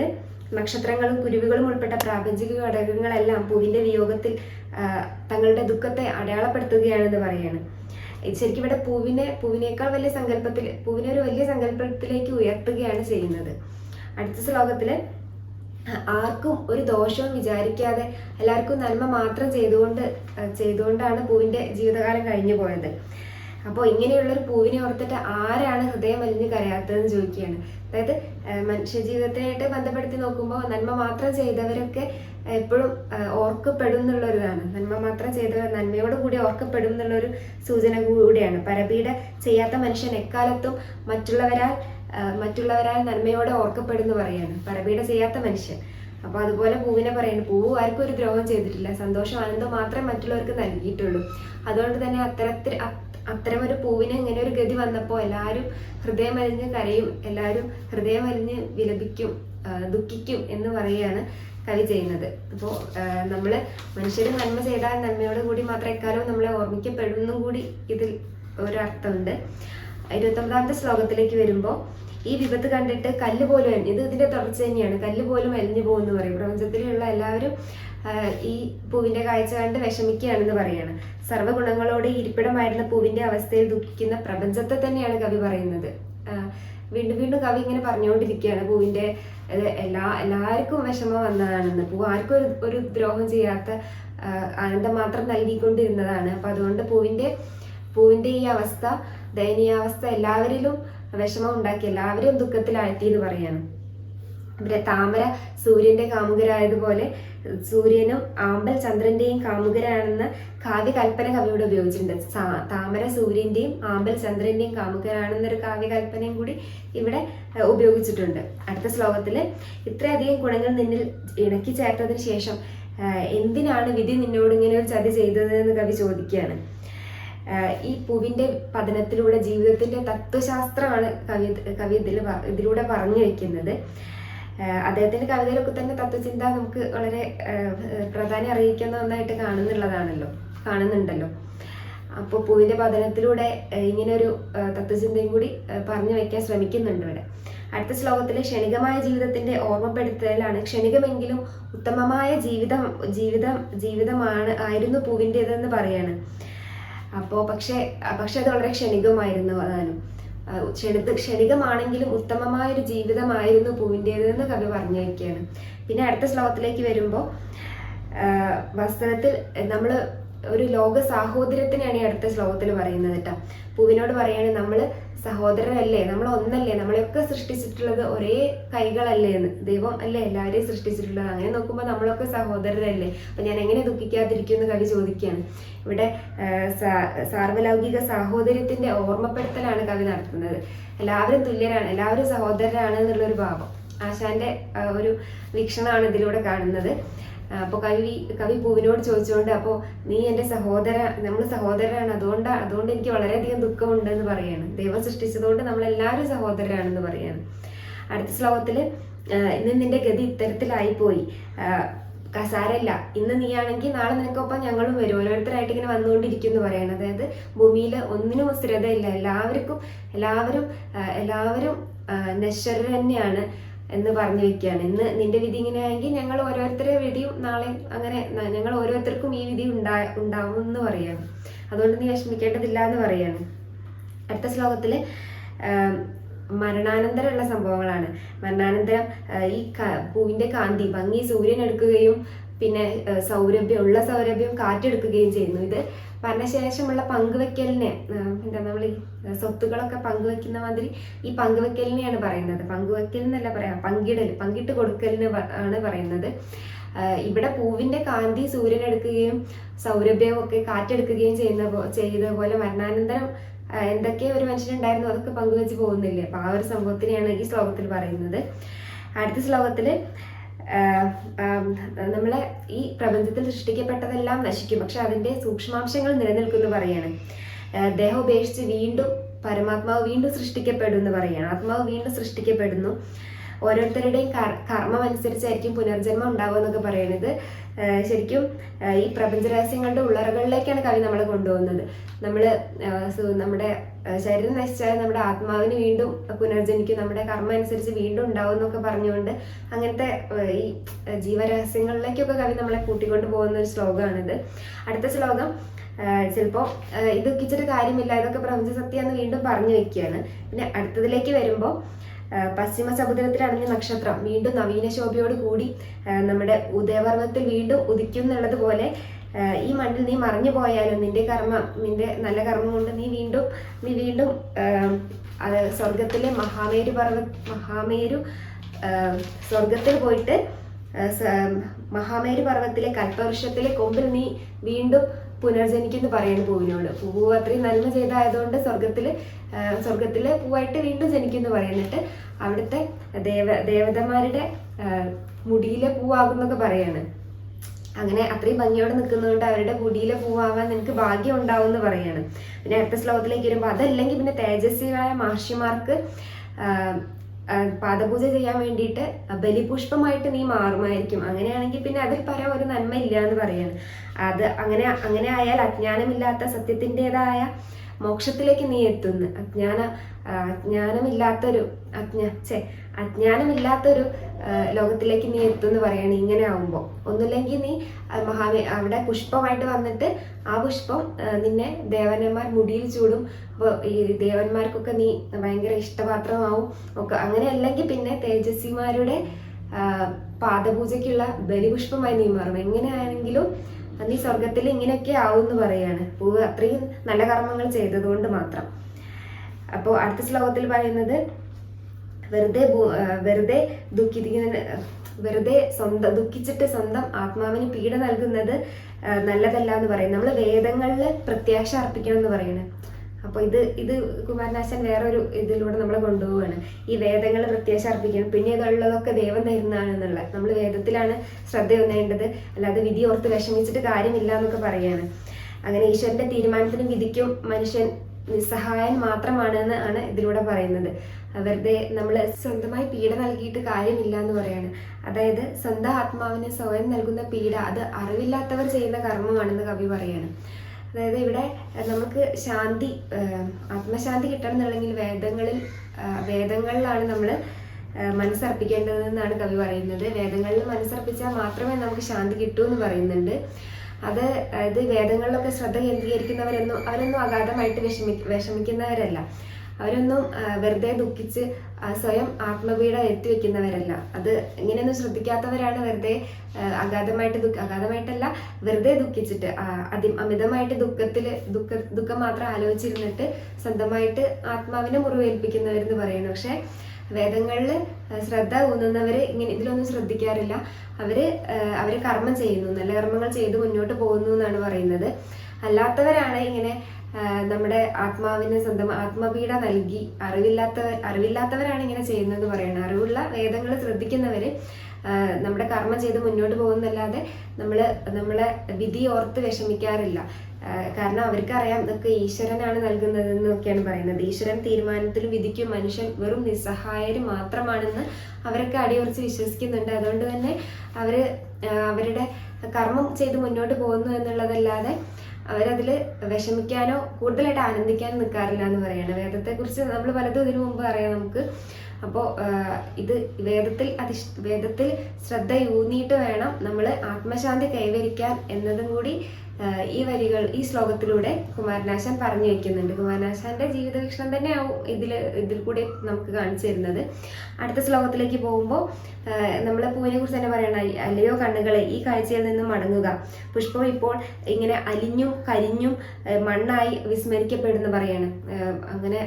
S1: നക്ഷത്രങ്ങളും കുരുവികളും ഉൾപ്പെട്ട പ്രാപഞ്ചിക ഘടകങ്ങളെല്ലാം പൂവിന്റെ വിയോഗത്തിൽ തങ്ങളുടെ ദുഃഖത്തെ അടയാളപ്പെടുത്തുകയാണെന്ന് പറയാണ്. ശരിക്കും ഇവിടെ പൂവിനെ പൂവിനേക്കാൾ വലിയ സങ്കല്പത്തിൽ പൂവിനെ ഒരു വലിയ സങ്കല്പത്തിലേക്ക് ഉയർത്തുകയാണ് ചെയ്യുന്നത്. അടുത്ത ശ്ലോകത്തിൽ ആർക്കും ഒരു ദോഷവും വിചാരിക്കാതെ എല്ലാവർക്കും നന്മ മാത്രം ചെയ്തുകൊണ്ട് ചെയ്തുകൊണ്ടാണ് പൂവിന്റെ ജീവിതകാലം കഴിഞ്ഞു പോയത്. അപ്പോൾ ഇങ്ങനെയുള്ള ഒരു പൂവിനെ ഓർത്തിട്ട് ആരാണ് ഹൃദയം അലിഞ്ഞ് കരയാത്തതെന്ന് ചോദിക്കുകയാണ്. അതായത് മനുഷ്യ ജീവിതത്തിനായിട്ട് ബന്ധപ്പെടുത്തി നോക്കുമ്പോൾ നന്മ മാത്രം ചെയ്തവരൊക്കെ എപ്പോഴും ഓർക്കപ്പെടും എന്നുള്ളൊരിതാണ് നന്മ മാത്രം ചെയ്ത നന്മയോട് കൂടി ഓർക്കപ്പെടും എന്നുള്ളൊരു സൂചന കൂടിയാണ്. പരബിയുടെ ചെയ്യാത്ത മനുഷ്യൻ എക്കാലത്തും മറ്റുള്ളവരാൽ മറ്റുള്ളവരാൽ നന്മയോടെ ഓർക്കപ്പെടുന്നു പറയാണ് പരബിയുടെ ചെയ്യാത്ത മനുഷ്യൻ. അപ്പൊ അതുപോലെ പൂവിനെ പറയുന്നു പൂവ് ആർക്കും ഒരു ദ്രോഹം ചെയ്തിട്ടില്ല. സന്തോഷം ആനന്ദം മാത്രമേ മറ്റുള്ളവർക്ക് നൽകിയിട്ടുള്ളൂ. അതുകൊണ്ട് തന്നെ അത്തരത്തിൽ അത്തരം ഒരു പൂവിന് ഇങ്ങനെ ഒരു ഗതി വന്നപ്പോൾ എല്ലാവരും ഹൃദയം അലിഞ്ഞ് കരയും എല്ലാവരും ഹൃദയം അലിഞ്ഞ് വിലപിക്കും ദുഃഖിക്കും എന്ന് പറയുകയാണ് കവി ചെയ്യുന്നത്. അപ്പോൾ നമ്മൾ മനുഷ്യർ നന്മ ചെയ്താൽ നന്മയോട് കൂടി മാത്രം എക്കാലവും നമ്മളെ ഓർമ്മിക്കപ്പെടുന്നും കൂടി ഇതിൽ ഒരർത്ഥമുണ്ട്. ഇരുപത്തൊമ്പതാമത്തെ ശ്ലോകത്തിലേക്ക് വരുമ്പോൾ ഈ വിപത്ത് കണ്ടിട്ട് കല്ല് പോലും ഇത് ഇതിന്റെ തുടർച്ച തന്നെയാണ്. കല്ല് പോലും അലിഞ്ഞു പോകുമെന്ന് പറയും. പ്രപഞ്ചത്തിലുള്ള എല്ലാവരും ഈ പൂവിന്റെ കാഴ്ച കണ്ട് വിഷമിക്കുകയാണെന്ന് പറയാണ്. സർവഗുണങ്ങളോടെ ഇരിപ്പിടമായിരുന്ന പൂവിന്റെ അവസ്ഥയിൽ ദുഃഖിക്കുന്ന പ്രപഞ്ചത്തെ തന്നെയാണ് കവി പറയുന്നത്. വീണ്ടും വീണ്ടും കവി ഇങ്ങനെ പറഞ്ഞുകൊണ്ടിരിക്കുകയാണ്. പൂവിന്റെ എല്ലാ എല്ലാവർക്കും വിഷമം വന്നതാണെന്ന്. പൂ ആർക്കും ഒരു ഒരു ദ്രോഹം ചെയ്യാത്ത ആനന്ദം മാത്രം നൽകിക്കൊണ്ടിരുന്നതാണ്. അപ്പൊ അതുകൊണ്ട് പൂവിന്റെ പൂവിന്റെ ഈ അവസ്ഥ ദയനീയാവസ്ഥ എല്ലാവരിലും വിഷമം ഉണ്ടാക്കി എല്ലാവരെയും ദുഃഖത്തിലാഴ്ത്തി എന്ന് പറയാണ് ഇവിടെ താമര സൂര്യന്റെ കാമുകരായതുപോലെ സൂര്യനും ആമ്പൽ ചന്ദ്രന്റെയും കാമുകരാണെന്ന് കാവ്യകൽപ്പന കവിയോട് ഉപയോഗിച്ചിട്ടുണ്ട്. താമര സൂര്യന്റെയും ആമ്പൽ ചന്ദ്രന്റെയും കാമുകരാണെന്നൊരു കാവ്യകൽപ്പനയും കൂടി ഇവിടെ ഉപയോഗിച്ചിട്ടുണ്ട്. അടുത്ത ശ്ലോകത്തിൽ ഇത്രയധികം ഗുണങ്ങൾ നിന്നിൽ ഇണക്കി ചേർത്തതിന് ശേഷം എന്തിനാണ് വിധി നിന്നോട് ഇങ്ങനെ ഒരു ചതി ചെയ്തത് എന്ന് കവി ചോദിക്കുകയാണ്. ഈ പൂവിന്റെ പതനത്തിലൂടെ ജീവിതത്തിന്റെ തത്വശാസ്ത്രമാണ് കവി കവി ഇതിൽ ഇതിലൂടെ പറഞ്ഞു വെക്കുന്നത് അദ്ദേഹത്തിന്റെ കവിതയിലൊക്കെ തന്നെ തത്വചിന്ത നമുക്ക് വളരെ പ്രാധാന്യം അറിയിക്കുന്ന ഒന്നായിട്ട് കാണുന്നുള്ളതാണല്ലോ കാണുന്നുണ്ടല്ലോ. അപ്പോൾ പൂവിന്റെ പതനത്തിലൂടെ ഇങ്ങനൊരു തത്വചിന്തയും കൂടി പറഞ്ഞു വയ്ക്കാൻ ശ്രമിക്കുന്നുണ്ട് ഇവിടെ. അടുത്ത ശ്ലോകത്തിലെ ക്ഷണികമായ ജീവിതത്തിന്റെ ഓർമ്മപ്പെടുത്തലാണ് ക്ഷണികമെങ്കിലും ഉത്തമമായ ജീവിതം ജീവിതം ജീവിതമാണ് ആയിരുന്നു പൂവിന്റെതെന്ന് പറയാണ്. അപ്പോൾ പക്ഷേ പക്ഷെ അത് വളരെ ക്ഷണികമായിരുന്നു അതാനും. ക്ഷണിത ക്ഷണികമാണെങ്കിലും ഉത്തമമായ ഒരു ജീവിതമായിരുന്നു പൂവിന്റേതെന്ന് കവി പറഞ്ഞു പിന്നെ അടുത്ത ശ്ലോകത്തിലേക്ക് വരുമ്പോൾ വസ്ത്രത്തിൽ നമ്മൾ ഒരു ലോക സാഹോദര്യത്തിനാണ് ഈ അടുത്ത ശ്ലോകത്തിൽ പറയുന്നത് കേട്ടോ. പൂവിനോട് പറയുകയാണ് നമ്മൾ സഹോദരരല്ലേ? നമ്മൾ ഒന്നല്ലേ നമ്മളെയൊക്കെ സൃഷ്ടിച്ചിട്ടുള്ളത് ഒരേ കൈകളല്ലേ എന്ന്. ദൈവം അല്ലേ എല്ലാവരെയും സൃഷ്ടിച്ചിട്ടുള്ളത്? അങ്ങനെ നോക്കുമ്പോൾ നമ്മളൊക്കെ സഹോദരരല്ലേ? അപ്പൊ ഞാൻ എങ്ങനെ ദുഃഖിക്കാതിരിക്കും എന്ന് കവി ചോദിക്കുകയാണ്. ഇവിടെ സാർവലൗകിക സാഹോദര്യത്തിന്റെ ഓർമ്മപ്പെടുത്തലാണ് കവി നടത്തുന്നത്. എല്ലാവരും തുല്യരാണ് എല്ലാവരും സഹോദരരാണ് എന്നുള്ളൊരു ഭാവം. ആശാന്റെ ഒരു വീക്ഷണമാണ് ഇതിലൂടെ കാണുന്നത്. അപ്പോൾ കവി കവി പൂവിനോട് ചോദിച്ചുകൊണ്ട് അപ്പോൾ നീ എന്റെ സഹോദര നമ്മൾ സഹോദരരാണ്. അതുകൊണ്ട് അതുകൊണ്ട് എനിക്ക് വളരെയധികം ദുഃഖമുണ്ട് എന്ന് പറയാണ്. ദൈവം സൃഷ്ടിച്ചതുകൊണ്ട് നമ്മൾ എല്ലാവരും സഹോദരരാണെന്ന് പറയാണ്. അടുത്ത ശ്ലോകത്തിൽ ഇന്ന് നിന്റെ ഗതി ഇത്തരത്തിലായി പോയി. കസാരല്ല. ഇന്ന് നീയാണെങ്കിൽ നാളെ നിനക്കൊപ്പം ഞങ്ങളും വരും. ഓരോരുത്തരായിട്ട് ഇങ്ങനെ വന്നുകൊണ്ടിരിക്കും എന്ന് പറയണം. അതായത് ഭൂമിയിൽ ഒന്നിനും സ്ഥിരതയില്ല. എല്ലാവർക്കും എല്ലാവരും എല്ലാവരും നശ്വര തന്നെയാണ്. എന്ന് പറഞ്ഞു വെക്കുകയാണ്. ഇന്ന് നിന്റെ വിധി ഇങ്ങനെയാണെങ്കിൽ ഞങ്ങൾ ഓരോരുത്തരുടെ വിധിയും നാളെ അങ്ങനെ ഞങ്ങൾ ഓരോരുത്തർക്കും ഈ വിധി ഉണ്ടാ ഉണ്ടാവും എന്ന് പറയാണ്. അതുകൊണ്ട് നീ വിഷമിക്കേണ്ടതില്ല എന്ന് പറയാണ്. അടുത്ത ശ്ലോകത്തിൽ മരണാനന്തരമുള്ള സംഭവങ്ങളാണ്. മരണാനന്തരം ഈ പൂവിന്റെ കാന്തി ഭംഗി സൂര്യൻ എടുക്കുകയും പിന്നെ സൗരഭ്യം ഉള്ള സൗരഭ്യം കാറ്റെടുക്കുകയും ചെയ്യുന്നു. ഇത് മരണശേഷമുള്ള പങ്കുവെക്കലിനെ എന്താ നമ്മൾ ഈ സ്വത്തുക്കളൊക്കെ പങ്കുവെക്കുന്ന മാതിരി ഈ പങ്കുവെക്കലിനെയാണ് പറയുന്നത്. പങ്കുവെക്കൽ എന്നല്ല പറയാം പങ്കിടൽ പങ്കിട്ട് കൊടുക്കലിന് ആണ് പറയുന്നത്. ഇവിടെ പൂവിന്റെ കാന്തി സൂര്യൻ എടുക്കുകയും സൗരഭ്യവും ഒക്കെ കാറ്റെടുക്കുകയും ചെയ്യുന്ന ചെയ്ത പോലെ മരണാനന്തരം എന്തൊക്കെ ഒരു മനുഷ്യനുണ്ടായിരുന്നു അതൊക്കെ പങ്കുവെച്ച് പോകുന്നില്ലേ? അപ്പൊ ആ ഒരു സംഭവത്തിനെയാണ് ഈ ശ്ലോകത്തിൽ പറയുന്നത്. അടുത്ത ആ, നമ്മളെ ഈ പ്രപഞ്ചത്തിൽ സൃഷ്ടിക്കപ്പെട്ടതെല്ലാം നശിക്കും. പക്ഷെ അതിന്റെ സൂക്ഷ്മാംശങ്ങൾ നിലനിൽക്കുന്നു പറയാണ്. ദേഹം ഉപേക്ഷിച്ച് വീണ്ടും പരമാത്മാവ് വീണ്ടും സൃഷ്ടിക്കപ്പെടും എന്ന് പറയാണ്. ആത്മാവ് വീണ്ടും സൃഷ്ടിക്കപ്പെടുന്നു. ഓരോരുത്തരുടെയും കർ- കർമ്മം അനുസരിച്ചായിരിക്കും പുനർജന്മം ഉണ്ടാവുക എന്നൊക്കെ പറയുന്നത് ശരിക്കും ഈ പ്രപഞ്ച രഹസ്യങ്ങളുടെ ഉള്ളറകളിലേക്കാണ് കവി നമ്മളെ കൊണ്ടുപോകുന്നത്. നമ്മൾ നമ്മുടെ ശരീരം നശിച്ചാൽ നമ്മുടെ ആത്മാവിന് വീണ്ടും പുനർജനിക്കും നമ്മുടെ കർമ്മം അനുസരിച്ച് വീണ്ടും ഉണ്ടാവും എന്നൊക്കെ പറഞ്ഞുകൊണ്ട് അങ്ങനത്തെ ഈ ജീവരഹസ്യങ്ങളിലേക്കൊക്കെ കവി നമ്മളെ കൂട്ടിക്കൊണ്ട് പോകുന്ന ഒരു ശ്ലോകമാണിത്. അടുത്ത ശ്ലോകം ചിലപ്പോൾ ഇതൊക്കിച്ചിട്ട് കാര്യമില്ല ഇതൊക്കെ പ്രപഞ്ച സത്യമെന്ന് വീണ്ടും പറഞ്ഞു വെക്കുകയാണ്. പിന്നെ അടുത്തതിലേക്ക് വരുമ്പോൾ പശ്ചിമ സമുദ്രത്തിൽ അടഞ്ഞ നക്ഷത്രം വീണ്ടും നവീന ശോഭയോട് കൂടി നമ്മുടെ ഉദയപർവത്തിൽ വീണ്ടും ഉദിക്കും എന്നുള്ളത് പോലെ ഈ മണ്ണിൽ നീ മറിഞ്ഞു പോയാലും നിന്റെ കർമ്മം നിന്റെ നല്ല കർമ്മം കൊണ്ട് നീ വീണ്ടും നീ വീണ്ടും അത് സ്വർഗത്തിലെ മഹാമേരു പർവ മഹാമേരു സ്വർഗത്തിൽ പോയിട്ട് മഹാമേരു പർവത്തിലെ കൽപ്പവൃക്ഷത്തിലെ കൊമ്പിൽ നീ വീണ്ടും പുനർജനിക്കുന്നു പറയുന്നു പൂവിനോട്. പൂവ് അത്രയും നന്മ ചെയ്തായതുകൊണ്ട് സ്വർഗത്തിൽ സ്വർഗത്തിലെ പൂവായിട്ട് വീണ്ടും ജനിക്കുന്നു പറയുന്നിട്ട് അവിടുത്തെ ദേവ ദേവതമാരുടെ മുടിയിലെ പൂവാകുന്നൊക്കെ പറയാണ്. അങ്ങനെ അത്രയും ഭംഗിയോടെ നിൽക്കുന്നതുകൊണ്ട് അവരുടെ മുടിയിലെ പൂവാവാൻ നിനക്ക് ഭാഗ്യം ഉണ്ടാവും എന്ന് പറയാണ്. പിന്നെ അടുത്ത ശ്ലോകത്തിലേക്ക് വരുമ്പോൾ അതല്ലെങ്കിൽ പിന്നെ തേജസ്വിയായ മഹർഷിമാർക്ക് പാദപൂജ ചെയ്യാൻ വേണ്ടിയിട്ട് ബലിപുഷ്പമായിട്ട് നീ മാറുമായിരിക്കും. അങ്ങനെയാണെങ്കിൽ പിന്നെ അതിൽ പരം ഒരു നന്മ ഇല്ല എന്ന് പറയാണ്. അത് അങ്ങനെ അങ്ങനെ ആയാൽ അജ്ഞാനമില്ലാത്ത സത്യത്തിന്റെതായ മോക്ഷത്തിലേക്ക് നീ എത്തുന്നു. അജ്ഞാന അജ്ഞാനമില്ലാത്തൊരു അജ്ഞ ചേ അജ്ഞാനമില്ലാത്തൊരു ലോകത്തിലേക്ക് നീ എത്തുമെന്ന് പറയണേ ഇങ്ങനെ ആവുമ്പോൾ ഒന്നുമില്ലെങ്കിൽ നീ മഹാവി അവിടെ പുഷ്പമായിട്ട് വന്നിട്ട് ആ പുഷ്പം നിന്നെ ദേവന്മാർ മുടിയിൽ ചൂടും അപ്പോൾ ഈ ദേവന്മാർക്കൊക്കെ നീ ഭയങ്കര ഇഷ്ടപാത്രമാവും ഒക്കെ അങ്ങനെ അല്ലെങ്കിൽ പിന്നെ തേജസ്വിമാരുടെ പാദപൂജയ്ക്കുള്ള ബലിപുഷ്പമായി നീ മാറും. എങ്ങനെയാണെങ്കിലും നീ സ്വർഗത്തിൽ ഇങ്ങനെയൊക്കെ ആവും എന്ന് പറയാണ്. പൂവ് അത്രയും നല്ല കർമ്മങ്ങൾ ചെയ്തതുകൊണ്ട് മാത്രം. അപ്പോൾ അടുത്ത ശ്ലോകത്തിൽ പറയുന്നത് വെറുതെ വെറുതെ ദുഃഖിക്കുന്ന വെറുതെ സ്വന്തം ദുഃഖിച്ചിട്ട് സ്വന്തം ആത്മാവിന് പീഡ നൽകുന്നത് നല്ലതല്ല എന്ന് പറയും. നമ്മൾ വേദങ്ങളിൽ പ്രത്യാശ അർപ്പിക്കണം എന്ന് പറയുന്നത് അപ്പോൾ ഇത് ഇത് കുമാരനാശൻ വേറൊരു ഇതിലൂടെ നമ്മളെ കൊണ്ടുപോവാണ്. ഈ വേദങ്ങൾ പ്രത്യേകിച്ച് അർപ്പിക്കണം. പിന്നെ ഇതുള്ളതൊക്കെ ദൈവം തരുന്നതാണ് എന്നുള്ളത് നമ്മൾ വേദത്തിലാണ് ശ്രദ്ധ ഒന്നേണ്ടത് അല്ലാതെ വിധി ഓർത്ത് വിഷമിച്ചിട്ട് കാര്യമില്ല എന്നൊക്കെ പറയാണ്. അങ്ങനെ ഈശ്വരന്റെ തീരുമാനത്തിനും വിധിക്കും മനുഷ്യൻ നിസ്സഹായൻ മാത്രമാണ് എന്നാണ് ഇതിലൂടെ പറയുന്നത്. വെറുതെ നമ്മൾ സ്വന്തമായി പീഡ നൽകിയിട്ട് കാര്യമില്ല എന്ന് പറയാണ്. അതായത് സ്വന്തം ആത്മാവിന് സ്വയം നൽകുന്ന പീഡ അത് അറിവില്ലാത്തവർ ചെയ്യുന്ന കർമ്മമാണെന്ന് കവി പറയാണ്. അതായത് ഇവിടെ നമുക്ക് ശാന്തി ആത്മശാന്തി കിട്ടണം എന്നുണ്ടെങ്കിൽ വേദങ്ങളിൽ വേദങ്ങളിലാണ് നമ്മൾ മനസ്സർപ്പിക്കേണ്ടതെന്നാണ് കവി പറയുന്നത്. വേദങ്ങളിൽ മനസ്സർപ്പിച്ചാൽ മാത്രമേ നമുക്ക് ശാന്തി കിട്ടൂ എന്ന് പറയുന്നുണ്ട്. അത് ഇത് വേദങ്ങളിലൊക്കെ ശ്രദ്ധ കേന്ദ്രീകരിക്കുന്നവരൊന്നും അവരൊന്നും അഗാധമായിട്ട് വിഷമി വിഷമിക്കുന്നവരല്ല. അവരൊന്നും വെറുതെ ദുഃഖിച്ച് സ്വയം എത്തി വെക്കുന്നവരല്ല അത് ഇങ്ങനെയൊന്നും ശ്രദ്ധിക്കാത്തവരാണ് വെറുതെ അഗാധമായിട്ട് ദുഃഖ അഗാധമായിട്ടല്ല വെറുതെ ദുഃഖിച്ചിട്ട് അതി അമിതമായിട്ട് ദുഃഖത്തിൽ ദുഃഖ ദുഃഖം മാത്രം ആലോചിച്ചിരുന്നിട്ട് സ്വന്തമായിട്ട് ആത്മാവിനെ മുറിവേൽപ്പിക്കുന്നവരെന്ന് പറയുന്നു. പക്ഷെ വേദങ്ങളിൽ ശ്രദ്ധ ഊന്നുന്നവര് ഇങ്ങനെ ഇതിലൊന്നും ശ്രദ്ധിക്കാറില്ല. അവർ അവർ കർമ്മം ചെയ്യുന്നു. നല്ല കർമ്മങ്ങൾ ചെയ്ത് മുന്നോട്ട് പോകുന്നു എന്നാണ് പറയുന്നത്. അല്ലാത്തവരാണ് ഇങ്ങനെ നമ്മുടെ ആത്മാവിന് സ്വന്തം ആത്മപീഡ നൽകി അറിവില്ലാത്തവർ അറിവില്ലാത്തവരാണ് ഇങ്ങനെ ചെയ്യുന്നത് പറയുന്നത് അറിവുള്ള വേദങ്ങൾ ശ്രദ്ധിക്കുന്നവര് നമ്മുടെ കർമ്മം ചെയ്ത് മുന്നോട്ട് പോകുന്നല്ലാതെ നമ്മൾ നമ്മളെ വിധി ഓർത്ത് വിഷമിക്കാറില്ല. കാരണം അവർക്കറിയാം ഇതൊക്കെ ഈശ്വരനാണ് നൽകുന്നത് എന്നൊക്കെയാണ് പറയുന്നത്. ഈശ്വരൻ തീരുമാനത്തിലും വിധിക്കും മനുഷ്യൻ വെറും നിസ്സഹായര് മാത്രമാണെന്ന് അവരൊക്കെ അടിയുറച്ച് വിശ്വസിക്കുന്നുണ്ട്. അതുകൊണ്ട് തന്നെ അവർ അവരുടെ കർമ്മം ചെയ്ത് മുന്നോട്ട് പോകുന്നു എന്നുള്ളതല്ലാതെ അവരതിൽ വിഷമിക്കാനോ കൂടുതലായിട്ട് ആനന്ദിക്കാനോ നിൽക്കാറില്ല എന്ന് പറയാണ്. വേദത്തെക്കുറിച്ച് നമ്മൾ പലതും ഇതിനു മുമ്പ് അറിയാം നമുക്ക്. അപ്പോൾ ഇത് വേദത്തിൽ അധിഷ് വേദത്തിൽ ശ്രദ്ധ ഊന്നിയിട്ട് വേണം നമ്മൾ ആത്മശാന്തി കൈവരിക്കാൻ എന്നതും കൂടി ഈ വരികൾ ഈ ശ്ലോകത്തിലൂടെ കുമാരനാശാൻ പറഞ്ഞു വയ്ക്കുന്നുണ്ട്. കുമാരനാശാന്റെ ജീവിത വീക്ഷണം തന്നെയാവും ഇതിൽ ഇതിൽ കൂടെ നമുക്ക് കാണിച്ചു തരുന്നത്. അടുത്ത ശ്ലോകത്തിലേക്ക് പോകുമ്പോൾ നമ്മളെ പൂവിനെ കുറിച്ച് തന്നെ പറയണ. അല്ലയോ കണ്ണുകളെ ഈ കാഴ്ചയിൽ നിന്നും മടങ്ങുക. പുഷ്പം ഇപ്പോൾ ഇങ്ങനെ അലിഞ്ഞും കരിഞ്ഞും മണ്ണായി വിസ്മരിക്കപ്പെടുന്നു പറയാണ്. അങ്ങനെ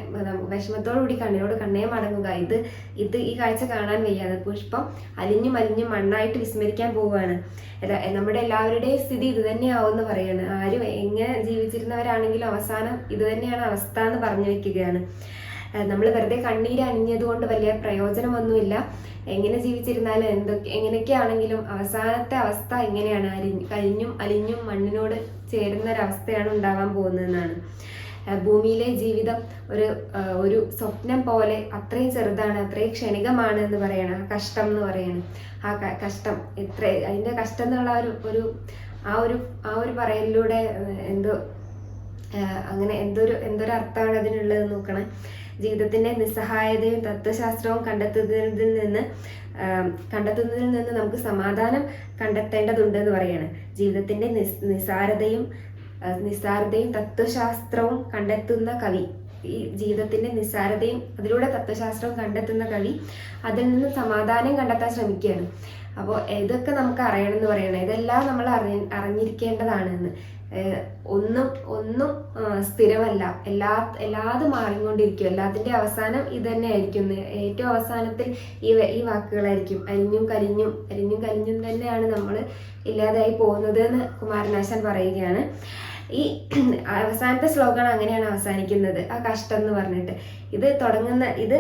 S1: വിഷമത്തോടുകൂടി കണ്ണിനോട് കണ്ണേ മടങ്ങുക. ഇത് ഇത് ഈ കാഴ്ച കാണാൻ വയ്യാതെ പുഷ്പം അലിഞ്ഞും അലിഞ്ഞും മണ്ണായിട്ട് വിസ്മരിക്കാൻ പോവുകയാണ്. നമ്മുടെ എല്ലാവരുടെയും സ്ഥിതി ഇത് തന്നെയാവും എന്ന് പറയാണ്. ആരും എങ്ങനെ ജീവിച്ചിരുന്നവരാണെങ്കിലും അവസാനം ഇത് തന്നെയാണ് അവസ്ഥ എന്ന് പറഞ്ഞു വെക്കുകയാണ്. നമ്മൾ വെറുതെ കണ്ണീര് അണിഞ്ഞതുകൊണ്ട് വലിയ പ്രയോജനമൊന്നുമില്ല. എങ്ങനെ ജീവിച്ചിരുന്നാലും എന്തൊക്കെ എങ്ങനെയൊക്കെയാണെങ്കിലും അവസാനത്തെ അവസ്ഥ എങ്ങനെയാണ് അരിഞ്ഞ് കഴിഞ്ഞും അലിഞ്ഞും മണ്ണിനോട് ചേരുന്ന ഒരവസ്ഥയാണ് ഉണ്ടാവാൻ പോകുന്നതെന്നാണ്. ഭൂമിയിലെ ജീവിതം ഒരു ഒരു സ്വപ്നം പോലെ അത്രയും ചെറുതാണ് അത്രയും ക്ഷണികമാണ് എന്ന് പറയണം. കഷ്ടം എന്ന് പറയണം. ആ കഷ്ടം എത്ര അതിന്റെ കഷ്ടം എന്നുള്ള ഒരു ഒരു ആ ഒരു ആ ഒരു പറയലിലൂടെ എന്തോ അങ്ങനെ എന്തൊരു എന്തൊരു അർത്ഥമാണ് അതിനുള്ളത് നോക്കണം. ജീവിതത്തിന്റെ നിസ്സഹായതയും തത്വശാസ്ത്രവും കണ്ടെത്തുന്നതിൽ നിന്ന് കണ്ടെത്തുന്നതിൽ നിന്ന് നമുക്ക് സമാധാനം കണ്ടെത്തേണ്ടതുണ്ട് എന്ന് പറയാണ്. ജീവിതത്തിന്റെ നിസ് നിസാരതയും നിസ്സാരതയും തത്വശാസ്ത്രവും കണ്ടെത്തുന്ന കവി ഈ ജീവിതത്തിന്റെ നിസ്സാരതയും അതിലൂടെ തത്വശാസ്ത്രവും കണ്ടെത്തുന്ന കവി അതിൽ നിന്ന് സമാധാനം കണ്ടെത്താൻ ശ്രമിക്കുകയാണ്. അപ്പോൾ ഇതൊക്കെ നമുക്ക് അറിയണം എന്ന് പറയണം ഇതെല്ലാം നമ്മൾ അറിഞ്ഞ അറിഞ്ഞിരിക്കേണ്ടതാണെന്ന്. ഒന്നും ഒന്നും സ്ഥിരമല്ല. എല്ലാ എല്ലാതും മാറിക്കൊണ്ടിരിക്കും. എല്ലാത്തിന്റെ അവസാനം ഇത് തന്നെ ആയിരിക്കും. ഏറ്റവും അവസാനത്തിൽ ഈ ഈ വാക്കുകളായിരിക്കും. അരിഞ്ഞും കരിഞ്ഞും അരിഞ്ഞും കരിഞ്ഞും തന്നെയാണ് നമ്മൾ ഇല്ലാതായി പോകുന്നത് എന്ന് കുമാരനാശാൻ പറയുകയാണ്. ഈ അവസാനത്തെ ശ്ലോകമാണ് അങ്ങനെയാണ് അവസാനിക്കുന്നത്. ആ കഷ്ടം എന്ന് പറഞ്ഞിട്ട്. ഇത് തുടങ്ങുന്ന ഇത്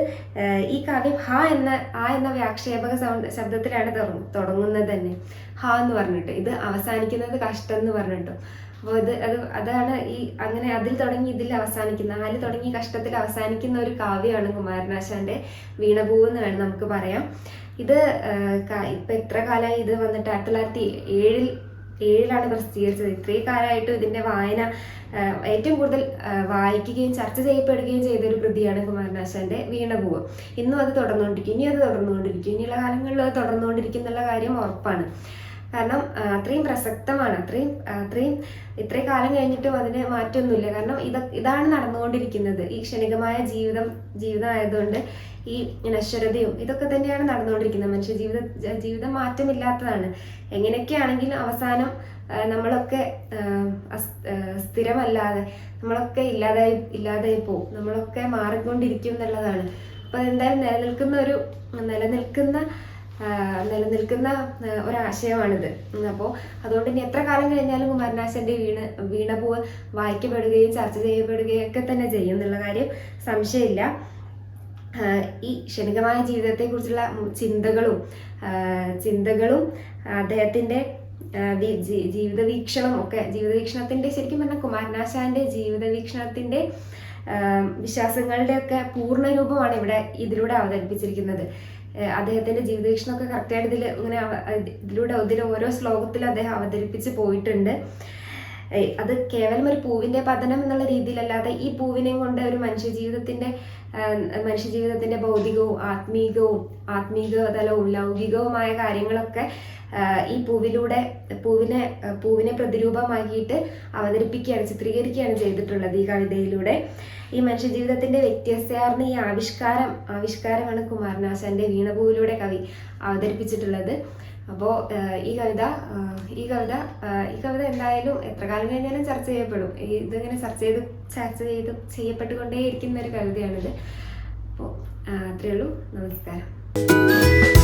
S1: ഈ കാവ്യം ഹ എന്ന ആ എന്ന വ്യാക്ഷേപക സൗണ്ട് ശബ്ദത്തിലാണ് തുടങ്ങ- തുടങ്ങുന്നത് തന്നെ. ഹ എന്ന് പറഞ്ഞിട്ട്. ഇത് അവസാനിക്കുന്നത് കഷ്ടം എന്ന് പറഞ്ഞിട്ടും. അപ്പോൾ ഇത് അത് അതാണ് ഈ അങ്ങനെ അതിൽ തുടങ്ങി ഇതിൽ അവസാനിക്കുന്ന ആൽ തുടങ്ങി കഷ്ടത്തിൽ അവസാനിക്കുന്ന ഒരു കാവ്യമാണ് കുമാരനാശാന്റെ വീണപൂവ് എന്ന് വേണം നമുക്ക് പറയാം. ഇത് ഇപ്പൊ എത്ര കാലമായി ഇത് വന്നിട്ട്? ആയിരത്തി തൊള്ളായിരത്തി ഏഴിൽ ഏഴിലാണ് പ്രസിദ്ധീകരിച്ചത്. ഇത്രയും കാലമായിട്ടും ഇതിന്റെ വായന ഏറ്റവും കൂടുതൽ വായിക്കുകയും ചർച്ച ചെയ്യപ്പെടുകയും ചെയ്ത ഒരു കൃതിയാണ് കുമാരനാശാന്റെ വീണപൂവ്. ഇന്നും അത് തുടർന്നുകൊണ്ടിരിക്കും. ഇനി അത് തുടർന്നുകൊണ്ടിരിക്കും. ഇനിയുള്ള കാലങ്ങളിൽ അത് തുടർന്നുകൊണ്ടിരിക്കും എന്നുള്ള കാര്യം ഉറപ്പാണ്. കാരണം അത്രയും പ്രസക്തമാണ്. അത്രയും അത്രയും ഇത്രയും കാലം കഴിഞ്ഞിട്ടും അതിന് മാറ്റമൊന്നുമില്ല കാരണം ഇത് ഇതാണ് നടന്നുകൊണ്ടിരിക്കുന്നത്. ഈ ക്ഷണികമായ ജീവിതം ജീവിതം ആയതുകൊണ്ട് ഈ നശ്വരതയും ഇതൊക്കെ തന്നെയാണ് നടന്നുകൊണ്ടിരിക്കുന്നത്. മനുഷ്യ ജീവിത ജീവിതം മാറ്റമില്ലാത്തതാണ്. എങ്ങനെയൊക്കെയാണെങ്കിലും അവസാനം നമ്മളൊക്കെ സ്ഥിരമല്ലാതെ നമ്മളൊക്കെ ഇല്ലാതായി ഇല്ലാതായി പോവും. നമ്മളൊക്കെ മാറിക്കൊണ്ടിരിക്കും എന്നുള്ളതാണ്. അപ്പൊ എന്തായാലും നിലനിൽക്കുന്ന ഒരു നിലനിൽക്കുന്ന നിലനിൽക്കുന്ന ഒരാശയമാണിത്. അപ്പോൾ അതുകൊണ്ട് ഇനി എത്ര കാലം കഴിഞ്ഞാലും കുമാരനാശന്റെ വീണ വീണപൂവ് വായിക്കപ്പെടുകയും ചർച്ച ചെയ്യപ്പെടുകയും ഒക്കെ തന്നെ ചെയ്യും എന്നുള്ള കാര്യം സംശയമില്ല. ഈ ക്ഷണികമായ ജീവിതത്തെക്കുറിച്ചുള്ള ചിന്തകളും ചിന്തകളും അദ്ദേഹത്തിന്റെ ജീവിത വീക്ഷണം ഒക്കെ ജീവിത വീക്ഷണത്തിന്റെ ശരിക്കും പറഞ്ഞാൽ കുമാരനാശാന്റെ ജീവിത വീക്ഷണത്തിന്റെ വിശ്വാസങ്ങളുടെ ഒക്കെ പൂർണ രൂപമാണ് ഇവിടെ ഇതിലൂടെ അവതരിപ്പിച്ചിരിക്കുന്നത്. അദ്ദേഹത്തിന്റെ ജീവിതവീക്ഷണമൊക്കെ കറക്റ്റായിട്ട് ഇതിൽ ഇങ്ങനെ ഇതിലൂടെ ഇതിൽ ഓരോ ശ്ലോകത്തിൽ അദ്ദേഹം അവതരിപ്പിച്ച് പോയിട്ടുണ്ട്. അത് കേവലം ഒരു പൂവിന്റെ പതനം എന്നുള്ള രീതിയിലല്ലാതെ ഈ പൂവിനെ കൊണ്ട് ഒരു മനുഷ്യ ജീവിതത്തിന്റെ മനുഷ്യ ജീവിതത്തിന്റെ ഭൗതികവും ആത്മീകവും ആത്മീക തലവും ലൗകികവുമായ കാര്യങ്ങളൊക്കെ ഈ പൂവിലൂടെ പൂവിനെ പൂവിനെ പ്രതിരൂപമാക്കിയിട്ട് അവതരിപ്പിക്കുകയാണ് ചിത്രീകരിക്കുകയാണ് ചെയ്തിട്ടുള്ളത് ഈ കവിതയിലൂടെ. ഈ മനുഷ്യ ജീവിതത്തിന്റെ വ്യത്യസ്തയാർന്ന ഈ ആവിഷ്കാരം ആവിഷ്കാരമാണ് കുമാരനാശാന്റെ വീണപൂവിലൂടെ കവി അവതരിപ്പിച്ചിട്ടുള്ളത്. അപ്പോൾ ഈ കവിത ഈ കവിത ഈ കവിത എന്തായാലും എത്ര കാലം കഴിഞ്ഞാലും ചർച്ച ചെയ്യപ്പെടും. ഇതിങ്ങനെ ചർച്ച ചെയ്ത് ചർച്ച ചെയ്ത് ചെയ്യപ്പെട്ടുകൊണ്ടേയിരിക്കുന്ന ഒരു കവിതയാണിത്. അപ്പോൾ അത്രയേ ഉള്ളൂ. നമസ്കാരം.